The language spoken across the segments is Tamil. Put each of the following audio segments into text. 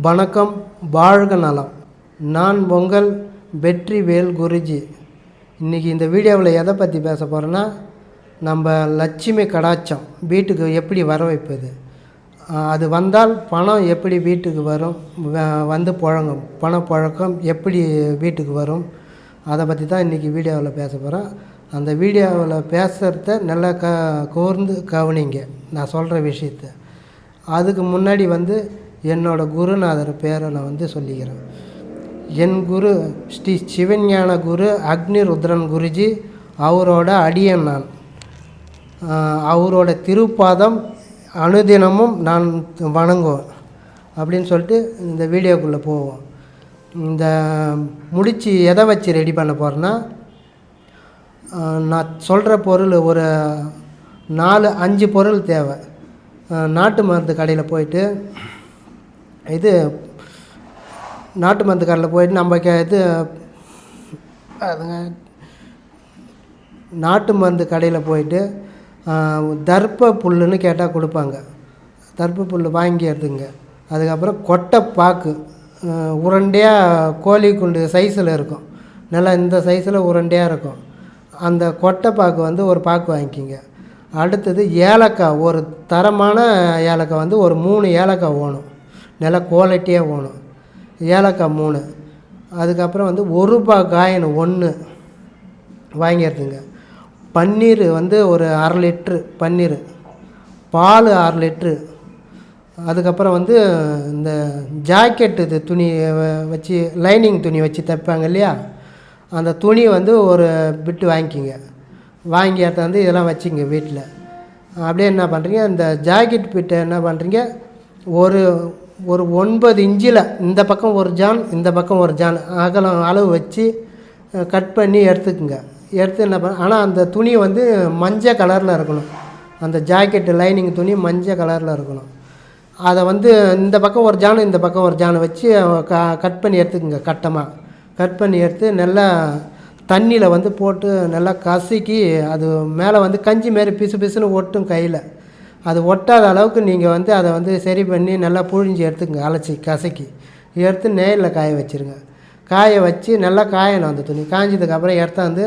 வணக்கம் வாழ்க நலம். நான் உங்கள் வெற்றிவேல் குருஜி. இன்றைக்கி இந்த வீடியோவில் எதை பற்றி பேச போகிறேன்னா நம்ம லட்சுமி கடாச்சம் வீட்டுக்கு எப்படி வர வைப்பது? அது வந்தால் பணம் எப்படி வீட்டுக்கு வரும்? வ- வந்து புழங்கும். பணப்பழக்கம் எப்படி வீட்டுக்கு வரும்? அதை பற்றி தான் இன்றைக்கி வீடியோவில் பேச போகிறேன் அந்த வீடியோவில் பேசுகிறத நல்லா க கூர்ந்து கவனிங்க. நான் சொல்கிற விஷயத்த. அதுக்கு முன்னாடி வந்து என்னோடய குருநாதர் பேரை நான் வந்து சொல்லிக்கிறேன் என் குரு ஸ்ரீ சிவஞான குரு அக்னி ருத்ரன் குருஜி அவரோட அடியன் நான். அவரோட திருப்பாதம் அனுதினமும் நான் வணங்குவேன் அப்படின்னு சொல்லிட்டு இந்த வீடியோக்குள்ளே போவோம். இந்த முடிச்சு எதை வச்சு ரெடி பண்ண போகிறேன்னா நான் சொல்கிற பொருள் ஒரு நாலு அஞ்சு பொருள் தேவை. நாட்டு மருந்து கடையில் போயிட்டு இது நாட்டு மருந்து கடையில் போயிட்டு நம்ம கே இது அதுங்க நாட்டு மருந்து கடையில் போயிட்டு தர்ப்ப புல்லுன்னு கேட்டால் கொடுப்பாங்க. தர்ப்ப புல் வாங்கி எடுத்துங்க அதுக்கப்புறம் கொட்டை பாக்கு உருண்டையாக கோழி குண்டு சைஸில் இருக்கும். நல்லா இந்த சைஸில் உருண்டையாக இருக்கும். அந்த கொட்டை பாக்கு வந்து ஒரு பாக்கு வாங்கிக்கிங்க. அடுத்தது ஏலக்காய் ஒரு தரமான ஏலக்காய் வந்து ஒரு மூணு ஏலக்காய் ஓணும் நல்லா குவாலிட்டியாக போகணும். ஏலக்காய் மூணு. அதுக்கப்புறம் வந்து ஒரு ரூபா காயின் ஒன்று வாங்கிடுதுங்க பன்னீர் வந்து ஒரு அரை லிட்ரு பன்னீர். பால் அரை லிட்ரு அதுக்கப்புறம் வந்து இந்த ஜாக்கெட்டு இது துணி வச்சு லைனிங் துணி வச்சு தைப்பாங்க இல்லையா? அந்த துணி வந்து ஒரு பிட்டு வாங்கிக்கிங்க. வாங்கி எடுத்தாந்து இதெல்லாம் வச்சுங்க வீட்டில். அப்படியே என்ன பண்ணுறீங்க இந்த ஜாக்கெட் பிட்டை என்ன பண்ணுறீங்க ஒரு ஒரு ஒன்பது இன்ச்சில் இந்த பக்கம் ஒரு ஜான் இந்த பக்கம் ஒரு ஜான். அகலம் அளவு வச்சு கட் பண்ணி எடுத்துக்குங்க. எடுத்து என்ன பண்ண ஆனால் அந்த துணி வந்து மஞ்சள் கலரில் இருக்கணும். அந்த ஜாக்கெட்டு லைனிங் துணி மஞ்சள் கலரில் இருக்கணும். அதை வந்து இந்த பக்கம் ஒரு ஜானு இந்த பக்கம் ஒரு ஜானு வச்சு க கட் பண்ணி எடுத்துக்குங்க கட்டமாக கட் பண்ணி எடுத்து நல்லா தண்ணியில் வந்து போட்டு நல்லா கசக்கி அது மேலே வந்து கஞ்சி மாரி பிசு பிசுன்னு ஒட்டும் கையில். அது ஒட்டாத அளவுக்கு நீங்கள் வந்து அதை வந்து சரி பண்ணி நல்லா புழிஞ்சு எடுத்துக்கங்க அலசி கசக்கி. எடுத்து நேரில் காய வச்சுருங்க. காய வச்சு நல்லா காயணும் அந்த துணி. காய்ஞ்சதுக்கப்புறம் எடுத்தாந்து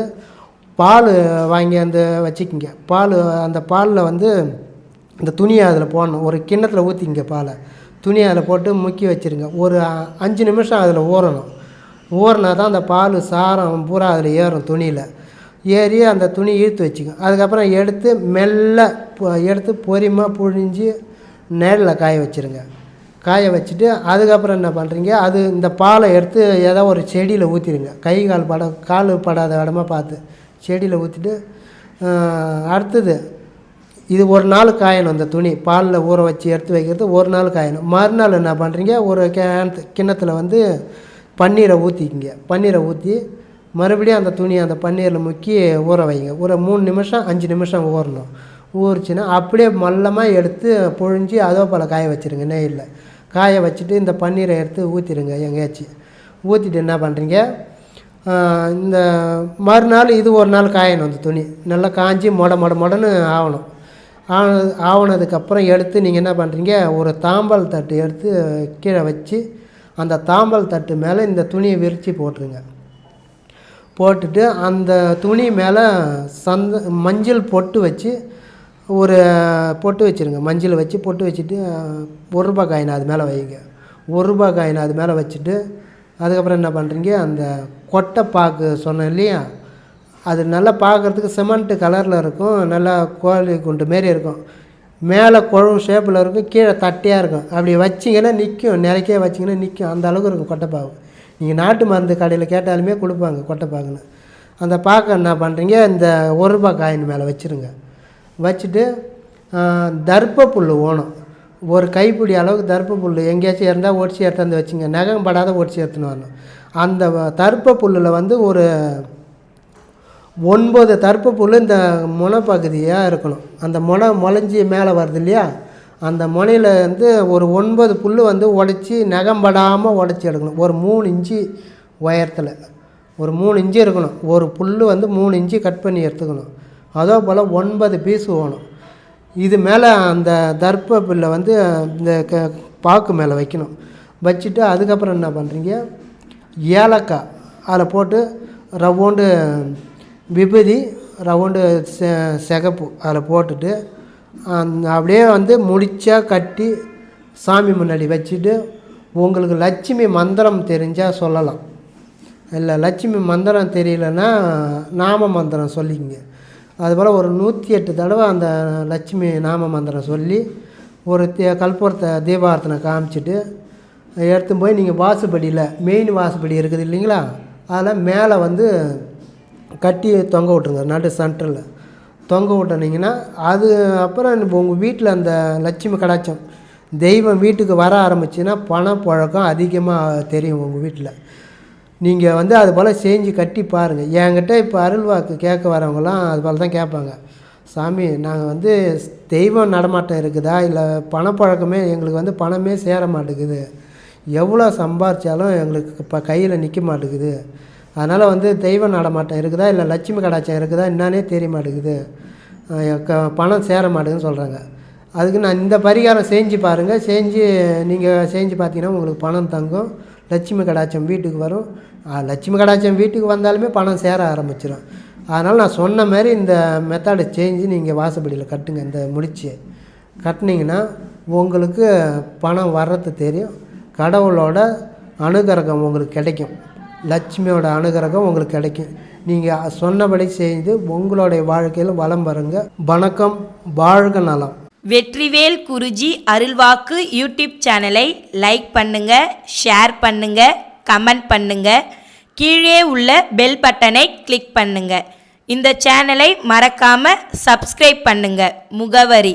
பால் வாங்கி அந்த வச்சுக்கிங்க. பால் அந்த பாலில் வந்து இந்த துணியை அதில் போடணும். ஒரு கிண்ணத்தில் ஊற்றிங்க பாலை. துணியை அதில் போட்டு முக்கி வச்சுருங்க. ஒரு அஞ்சு நிமிஷம் அதில் ஊறணும். ஊறினா தான் அந்த பால் சாரம் பூரா அதில் ஏறும் துணியில். ஏறி அந்த துணி இழுத்து வச்சுக்கும். அதுக்கப்புறம் எடுத்து மெல்ல எடுத்து பொறிமாக புழிஞ்சு நேரில் காய வச்சுருங்க. காய வச்சுட்டு அதுக்கப்புறம் என்ன பண்ணுறீங்க அது இந்த பாலை எடுத்து ஏதோ ஒரு செடியில் ஊற்றிடுங்க கை கால் பட கால் படாத இடமா பார்த்து செடியில் ஊற்றிட்டு அடுத்தது இது ஒரு நாள் காயணும் அந்த துணி. பாலில் ஊற வச்சு எடுத்து வைக்கிறது ஒரு நாள் காயணும். மறுநாள் என்ன பண்ணுறீங்க ஒரு கிணத்து கிண்ணத்தில் வந்து பன்னீரை ஊற்றிக்கிங்க பன்னீரை ஊற்றி மறுபடியும் அந்த துணியை அந்த பன்னீரில் முக்கி ஊற வைங்க. ஒரு மூணு நிமிஷம் அஞ்சு நிமிஷம் ஊறணும். ஊறிச்சுன்னா அப்படியே மல்லமாக எடுத்து பொழிஞ்சு அதோ போல் காய வச்சுருங்க நெய்யில். காய வச்சுட்டு இந்த பன்னீரை எடுத்து ஊற்றிடுங்க எங்கேயாச்சும் ஊற்றிட்டு என்ன பண்ணுறீங்க இந்த மறுநாள் இது ஒரு நாள் காயணும் அந்த துணி. நல்லா காஞ்சி மொட மொட மொடன்னு ஆகணும் ஆனது ஆவனதுக்கப்புறம் எடுத்து நீங்கள் என்ன பண்ணுறீங்க ஒரு தாம்பால் தட்டு எடுத்து கீழே வச்சு அந்த தாம்பால் தட்டு மேலே இந்த துணியை விரித்து போட்டுருங்க. போட்டுட்டு அந்த துணி மேலே சந்த மஞ்சள் பொட்டு வச்சு ஒரு பொட்டு வச்சுருங்க. மஞ்சள் வச்சு பொட்டு வச்சுட்டு ஒரு ரூபா காயின் அது மேலே வைங்க. ஒரு ரூபா காயின் அது மேலே வச்சுட்டு அதுக்கப்புறம் என்ன பண்ணுறீங்க அந்த கொட்டை பாக்கு சொன்னேன் இல்லையா? அது நல்லா பார்க்குறதுக்கு சிமெண்ட்டு கலரில் இருக்கும். நல்லா கோழி குண்டு மாரி இருக்கும். மேலே குழவு ஷேப்பில் இருக்கும். கீழே தட்டையாக இருக்கும். அப்படி வச்சிங்கன்னா நிற்கும் நிலைக்கே வச்சிங்கன்னா நிற்கும் அந்த அளவுக்கு இருக்கும் கொட்டைப்பாகு நீங்கள் நாட்டு மருந்து கடையில் கேட்டாலுமே கொடுப்பாங்க கொட்டைப்பாகுன்னு அந்த பாக்கை என்ன பண்ணுறீங்க இந்த ஒரு ரூபா காயின் மேலே வச்சுருங்க. வச்சுட்டு தர்ப்ப புல் ஓணும். ஒரு கைப்பிடி அளவுக்கு தர்ப்ப புல் எங்கேயாச்சும் இருந்தால் ஒடிச்சு எடுத்தாந்து வச்சுங்க. நகம் படாத ஒடிச்சு எடுத்துன்னு வரணும். அந்த வ- தர்ப்ப புல்லில் வந்து ஒரு ஒன்பது தர்ப்ப புல் இந்த முனைப்பகுதியாக இருக்கணும். அந்த முனை முளைஞ்சி மேலே வருது இல்லையா? அந்த முனையில் வந்து ஒரு ஒன்பது புல் வந்து உடச்சி நகம்படாமல் உடச்சி எடுக்கணும். ஒரு மூணு இன்ச்சு உயரத்தில். ஒரு மூணு இன்ச்சு இருக்கணும். ஒரு புல் வந்து மூணு இன்ச்சு கட் பண்ணி எடுத்துக்கணும். அதே போல் ஒன்பது பீஸ் வேணும். இது மேலே அந்த தர்ப்ப புல்ல வந்து இந்த க பாக்கு மேலே வைக்கணும். வச்சுட்டு அதுக்கப்புறம் என்ன பண்ணுறீங்க ஏலக்காய் அதில் போட்டு ரவுண்டு விபதி ரவுண்டு செ சிகப்பு அதில் போட்டுட்டு அப்படியே வந்து முடிச்சா கட்டி சாமி முன்னாடி வச்சுட்டு உங்களுக்கு லட்சுமி மந்திரம் தெரிஞ்சால் சொல்லலாம். இல்லை லட்சுமி மந்திரம் தெரியலன்னா நாம மந்திரம் சொல்லிக்கங்க. அதுபோல் ஒரு நூற்றி எட்டு தடவை அந்த லட்சுமி நாம மந்திரம் சொல்லி ஒரு தே கற்பூரத்தை தீபாரத்தனை காமிச்சிட்டு எடுத்து போய் நீங்கள் வாசுபடியில் மெயின் வாசுபடி இருக்குது இல்லைங்களா? அதில் மேலே வந்து கட்டி தொங்க விட்ருங்க நடு சென்டரில் தொங்க விட்டுனீங்கன்னா அது அப்புறம் உங்கள் வீட்டில் அந்த லட்சுமி கடாச்சம் தெய்வம் வீட்டுக்கு வர ஆரம்பிச்சுன்னா பணப்புழக்கம் அதிகமாக தெரியும் உங்கள் வீட்டில் நீங்கள் வந்து அது போல் செஞ்சு கட்டி பாருங்கள் என்கிட்ட இப்போ அருள்வாக்கு கேட்க வரவங்களாம் அது போல் தான் கேட்பாங்க. சாமி நாங்கள் வந்து தெய்வம் நடமாட்டம் இருக்குதா? இல்லை பணப்பழக்கமே எங்களுக்கு வந்து பணமே சேர மாட்டேங்குது. எவ்வளோ சம்பாரித்தாலும் எங்களுக்கு இப்போ கையில் நிற்க மாட்டேங்குது. அதனால் வந்து தெய்வ நடமாட்டம் இருக்குதா இல்லை லட்சுமி கடாச்சம் இருக்குதா என்னன்னே தெரிய மாட்டேங்குது. க பணம் சேர மாட்டேங்குதுன்னு சொல்கிறாங்க அதுக்கு நான் இந்த பரிகாரம் செஞ்சு பாருங்கள் செஞ்சு நீங்கள் செஞ்சு பார்த்தீங்கன்னா உங்களுக்கு பணம் தங்கும். லட்சுமி கடாச்சம் வீட்டுக்கு வரும். லட்சுமி கடாச்சம் வீட்டுக்கு வந்தாலுமே பணம் சேர ஆரம்பிச்சிடும் அதனால் நான் சொன்ன மாதிரி இந்த மெத்தடை செஞ்சு நீங்கள் வாசப்படியில் கட்டுங்க. இந்த முடிச்சு கட்டினீங்கன்னா உங்களுக்கு பணம் வர்றது தெரியும். கடவுளோட அனுகிரகம் உங்களுக்கு கிடைக்கும். லட்சுமியோட அனுகிரகம் உங்களுக்கு கிடைக்கும். நீங்கள் சொன்னபடி செய்து உங்களுடைய வாழ்க்கையில் வளம் வருங்க வணக்கம் வாழ்க நலம். வெற்றிவேல் குருஜி அருள்வாக்கு யூடியூப் சேனலை லைக் பண்ணுங்க ஷேர் பண்ணுங்க கமெண்ட் பண்ணுங்க. கீழே உள்ள பெல் பட்டனை கிளிக் பண்ணுங்க. இந்த சேனலை மறக்காம சப்ஸ்கிரைப் பண்ணுங்க. முகவரி